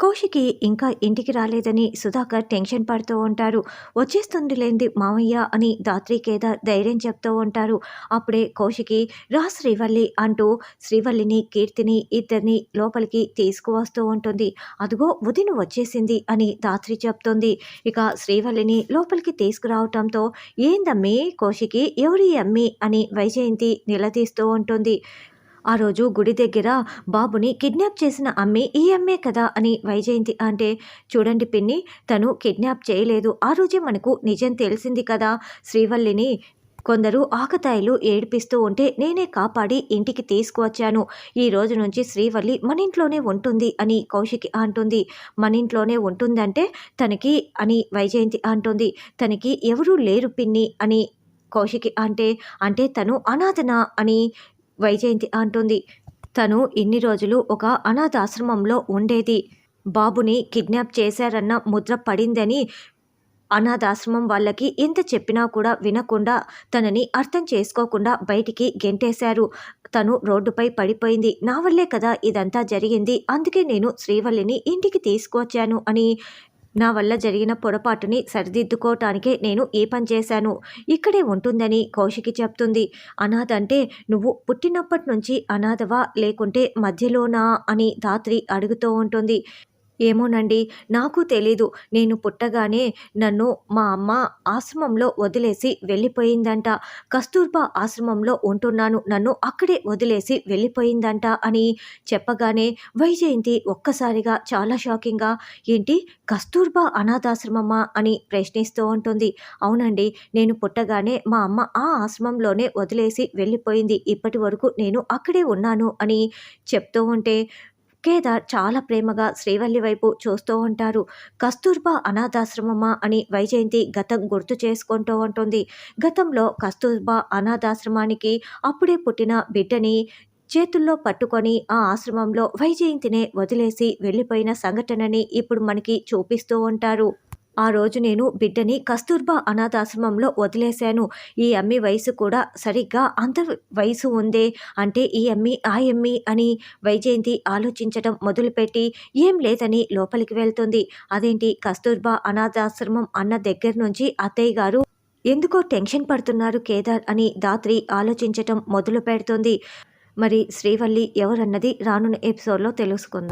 కౌశికి ఇంకా ఇంటికి రాలేదని సుధాకర్ టెన్షన్ పడుతూ ఉంటారు. వచ్చేస్తుంది లేంది మామయ్య అని దాత్రి కేదార్ ధైర్యం చెప్తూ ఉంటారు. అప్పుడే కౌశికి రా శ్రీవల్లి అంటూ శ్రీవల్లిని కీర్తిని ఇద్దరిని లోపలికి తీసుకువస్తూ ఉంటుంది. అదిగో ఉదిన వచ్చేసింది అని దాత్రి చెప్తుంది. ఇక శ్రీవల్లిని లోపలికి తీసుకురావటంతో ఏందమ్మి కౌశికి ఎవరి అమ్మి అని వైజయంతి నిలదీస్తూ ఉంటుంది. ఆ రోజు గుడి దగ్గర బాబుని కిడ్నాప్ చేసిన అమ్మే ఈ అమ్మే కదా అని వైజయంతి అంటే చూడండి పిన్ని తను కిడ్నాప్ చేయలేదు. ఆ రోజే మనకు నిజం తెలిసింది కదా. శ్రీవల్లిని కొందరు ఆకతాయిలు ఏడిపిస్తూ ఉంటే నేనే కాపాడి ఇంటికి తీసుకువచ్చాను. ఈ రోజు నుంచి శ్రీవల్లి మన ఇంట్లోనే ఉంటుంది అని కౌశికి అంటుంది. మన ఇంట్లోనే ఉంటుందంటే తనకి అని వైజయంతి అంటుంది. తనకి ఎవరూ లేరు పిన్ని అని కౌశికి అంటే అంటే తను అనాథన అని వైజయంతి అంటుంది. తను ఇన్ని రోజులు ఒక అనాథాశ్రమంలో ఉండేది. బాబుని కిడ్నాప్ చేశారన్న ముద్ర పడిందని అనాథాశ్రమం వాళ్ళకి ఎంత చెప్పినా కూడా వినకుండా తనని అర్థం చేసుకోకుండా బయటికి గెంటేశారు. తను రోడ్డుపై పడిపోయింది. నా వల్లే కదా ఇదంతా జరిగింది. అందుకే నేను శ్రీవల్లిని ఇంటికి తీసుకువచ్చాను అని నా వల్ల జరిగిన పొరపాటుని సరిదిద్దుకోవటానికే నేను ఏ పని చేశాను? ఇక్కడే ఉంటుందని కౌశికి చెప్తుంది. అనాథ అంటే నువ్వు పుట్టినప్పటి నుంచి అనాథవా లేకుంటే మధ్యలోనా? అని ధాత్రి అడుగుతూ ఉంటుంది. ఏమోనండి నాకు తెలీదు. నేను పుట్టగానే నన్ను మా అమ్మ ఆశ్రమంలో వదిలేసి వెళ్ళిపోయిందంట. కస్తూర్బా ఆశ్రమంలో ఉంటున్నాను నన్ను అక్కడే వదిలేసి వెళ్ళిపోయిందంట అని చెప్పగానే వైజయంతి ఒక్కసారిగా చాలా షాకింగ్గా ఏంటి కస్తూర్బా అనాథాశ్రమమా? అని ప్రశ్నిస్తూ ఉంటుంది. అవునండి నేను పుట్టగానే మా అమ్మ ఆ ఆశ్రమంలోనే వదిలేసి వెళ్ళిపోయింది. ఇప్పటి వరకు నేను అక్కడే ఉన్నాను అని చెప్తూ ఉంటే కేదార్ చాలా ప్రేమగా శ్రీవల్లి వైపు చూస్తూ ఉంటారు. కస్తూర్బా అనాథాశ్రమమా అని వైజయంతి గతం గుర్తు చేసుకుంటూ ఉంటుంది. గతంలో కస్తూర్బా అనాథాశ్రమానికి అప్పుడే పుట్టిన బిడ్డని చేతుల్లో పట్టుకొని ఆ ఆశ్రమంలో వైజయంతినే వదిలేసి వెళ్ళిపోయిన సంఘటనని ఇప్పుడు మనకి చూపిస్తూ ఉంటారు. ఆ రోజు నేను బిడ్డని కస్తూర్బా అనాథాశ్రమంలో వదిలేశాను. ఈ అమ్మి వయసు కూడా సరిగ్గా అంత వయసు ఉందే అంటే ఈ అమ్మి ఆ అమ్మి అని వైజయంతి ఆలోచించటం మొదలుపెట్టి ఏం లేదని లోపలికి వెళ్తుంది. అదేంటి కస్తూర్బా అనాథాశ్రమం అన్న దగ్గర నుంచి అత్తయ్య గారు ఎందుకో టెన్షన్ పడుతున్నారు కేదార్ అని దాత్రి ఆలోచించటం మొదలు పెడుతుంది మరి శ్రీవల్లి ఎవరన్నది రానున్న ఎపిసోడ్లో తెలుసుకుందాం.